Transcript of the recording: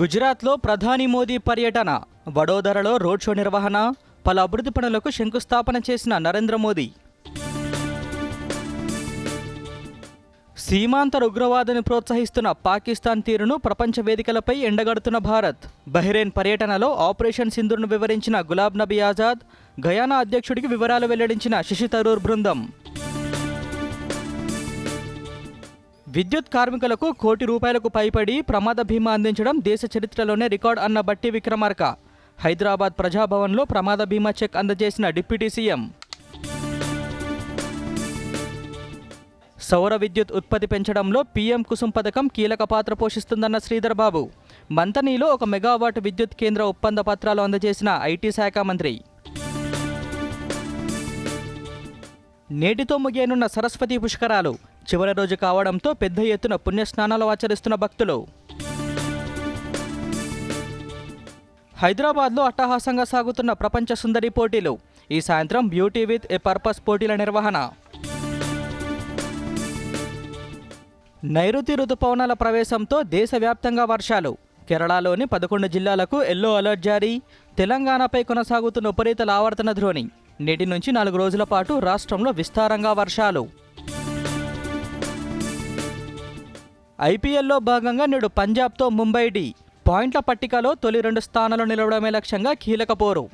గుజరాత్లో ప్రధాని మోదీ పర్యటన వడోదరలో రోడ్ షో నిర్వహణ పలు అభివృద్ధి పనులకు శంకుస్థాపన చేసిన నరేంద్ర మోదీ. సీమాంతర ఉగ్రవాదాన్ని ప్రోత్సహిస్తున్న పాకిస్తాన్ తీరును ప్రపంచ వేదికలపై ఎండగడుతున్న భారత్. బహ్రెయిన్ పర్యటనలో ఆపరేషన్ సింధుర్ను వివరించిన గులాబ్ నబీ ఆజాద్ గయానా అధ్యక్షుడికి వివరాలు వెల్లడించిన శశి తరూర్ బృందం. విద్యుత్ కార్మికులకు కోటి రూపాయలకు పైబడి ప్రమాద బీమా అందించడం దేశ చరిత్రలోనే రికార్డ్ అన్న బట్టి విక్రమార్క. హైదరాబాద్ ప్రజాభవన్లో ప్రమాద బీమా చెక్ అందజేసిన డిప్యూటీ సీఎం. సౌర విద్యుత్ ఉత్పత్తి పెంచడంలో పీఎం కుసుమ్ పథకం కీలక పాత్ర పోషిస్తుందన్న శ్రీధర్ బాబు మంతనీలో ఒక మెగావాట్ విద్యుత్ కేంద్ర ఒప్పంద పత్రాలు అందజేసిన ఐటీ శాఖ మంత్రి. నేటితో ముగియనున్న సరస్వతి పుష్కరాలు. చివరి రోజు కావడంతో పెద్ద ఎత్తున పుణ్యస్నానాలు ఆచరిస్తున్న భక్తులు. హైదరాబాద్లో అట్టహాసంగా సాగుతున్న ప్రపంచ సుందరి పోటీలు. ఈ సాయంత్రం బ్యూటీ విత్ ఏ పర్పస్ పోటీల నిర్వహణ. నైరుతి రుతుపవనాల ప్రవేశంతో దేశవ్యాప్తంగా వర్షాలు. కేరళలోని పదకొండు జిల్లాలకు ఎల్లో అలర్ట్ జారీ. తెలంగాణపై కొనసాగుతున్న ఉపరితల ఆవర్తన ధ్రోణి నేటి నుంచి నాలుగు రోజుల పాటు రాష్ట్రంలో విస్తారంగా వర్షాలు. ఐపీఎల్లో భాగంగా నేడు పంజాబ్తో ముంబై డి పాయింట్ల పట్టికలో తొలి రెండు స్థానాలు నిలవడమే లక్ష్యంగా కీలక పోరు.